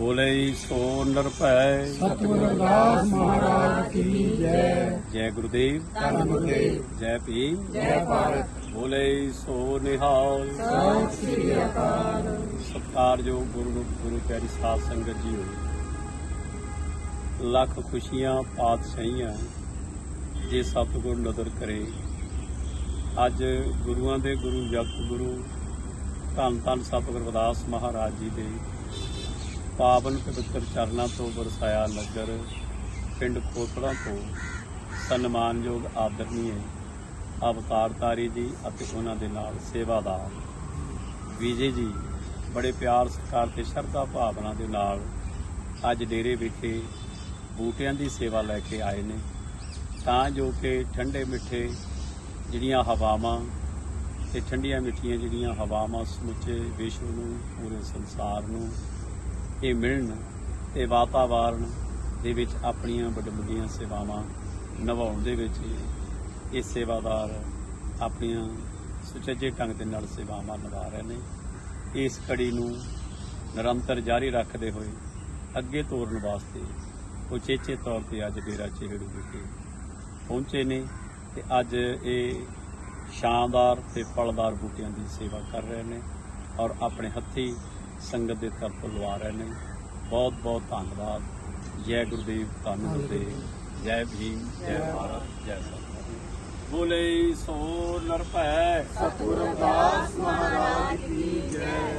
ਬੋਲੇ ਸੋ ਨਿਰਭੈ ਸਤਿਗੁਰੂ ਅਰਦਾਸ ਮਹਾਰਾਜ ਕੀ ਜੈ। ਜੈ ਗੁਰਦੇਵ। ਧੰਨ ਗੁਰਦੇਵ। ਜੈ ਭੀਮ ਜੈ ਭਾਰਤ। ਬੋਲੇ ਸੋ ਨਿਹਾਲ। ਸਤਿ ਸ੍ਰੀ ਅਕਾਲ। ਸਤਿਕਾਰਯੋਗ ਗੁਰੂ ਗੁਰੂ ਪਿਆਰੀ ਸਾਧ ਸੰਗਤ ਜੀ ਲੱਖ ਖੁਸ਼ੀਆਂ ਪਾਤਸ਼ਾਹੀਆਂ ਜੇ ਸਤਿਗੁਰ ਨਦਰ ਕਰੇ। ਅੱਜ ਗੁਰੂਆਂ ਦੇ ਗੁਰੂ ਜਗਤ ਗੁਰੂ ਧੰਨ ਧੰਨ ਸਤਿਗੁਰ ਰਵਿਦਾਸ ਮਹਾਰਾਜ ਜੀ ਦੇ ਪਾਵਨ ਪਵਿੱਤਰ ਚਰਨਾਂ ਤੋਂ ਵਰਸਾਇਆ ਨਗਰ, ਪਿੰਡ ਖੋਤੜਾ ਤੋਂ ਸਨਮਾਨਯੋਗ ਆਦਰਨੀਏ ਅਵਤਾਰਤਾਰੀ ਜੀ ਅਤੇ ਉਹਨਾਂ ਦੇ ਨਾਲ ਸੇਵਾਦਾਰ। ਵਿਜੇ ਜੀ, ਬੜੇ ਪਿਆਰ, ਸਤਿਕਾਰ ਤੇ ਸ਼ਰਧਾ ਭਾਵਨਾ ਦੇ ਨਾਲ ਅੱਜ ਡੇਰੇ ਵਿਖੇ ਬੂਟਿਆਂ ਦੀ ਸੇਵਾ ਲੈ ਕੇ ਆਏ ਨੇ। ਤਾਂ ਜੋ ਕਿ ਠੰਡੇ ਮਿੱਠੇ ਜਿਹੜੀਆਂ ਹਵਾਵਾਂ ਤੇ ਠੰਡੀਆਂ ਮਿੱਠੀਆਂ ਜਿਹੜੀਆਂ ਹਵਾਵਾਂ ਸਮੁੱਚੇ ਵਿਸ਼ਵ ਨੂੰ, ਪੂਰੇ ਸੰਸਾਰ ਨੂੰ ਇਹ ਮਿਲਣ ਤੇ ਵਾਤਾਵਰਣ ਦੇ ਵਿੱਚ ਆਪਣੀਆਂ ਵੱਡ ਵੱਡੀਆਂ ਸੇਵਾਵਾਂ ਨਿਭਾਉਣ ਦੇ ਵਿੱਚ ਇਹ ਸੇਵਾਦਾਰ ਆਪਣੀਆਂ ਸੁਚੱਜੇ ਢੰਗ ਦੇ ਨਾਲ ਸੇਵਾਵਾਂ ਨਿਭਾ ਰਹੇ ਨੇ। ਇਸ ਕੜੀ ਨੂੰ ਨਿਰੰਤਰ ਜਾਰੀ ਰੱਖਦੇ ਹੋਏ ਅੱਗੇ ਤੋਰਨ ਵਾਸਤੇ ਉਚੇਚੇ ਤੌਰ ਤੇ ਅੱਜ ਡੇਰਾ ਚਿਹੜੂ ਵਿਖੇ ਪਹੁੰਚੇ ਨੇ ਤੇ ਅੱਜ ਇਹ ਸ਼ਾਨਦਾਰ ਤੇ ਫਲਦਾਰ ਬੂਟਿਆਂ ਦੀ ਸੇਵਾ ਕਰ ਰਹੇ ਨੇ ਔਰ ਆਪਣੇ ਹੱਥੀ ਸੰਗਤ ਦੇ ਤਰਫ ਲਵਾ ਰਹੇ ਨੇ। ਬਹੁਤ ਬਹੁਤ ਧੰਨਵਾਦ। ਜੈ ਗੁਰਦੇਵ ਧੰਨ ਗੁਰਦੇਵ। ਜੈ ਭੀਮ ਜੈ ਭਾਰਤ ਜੈ ਸਤਿਗੁਰੂ ਬੋਲੇ ਸੋ ਨਰਭੈ। ਸਤਿਗੁਰੂ ਅਰਦਾਸ ਮਹਾਰਾਜ ਕੀ ਜੈ।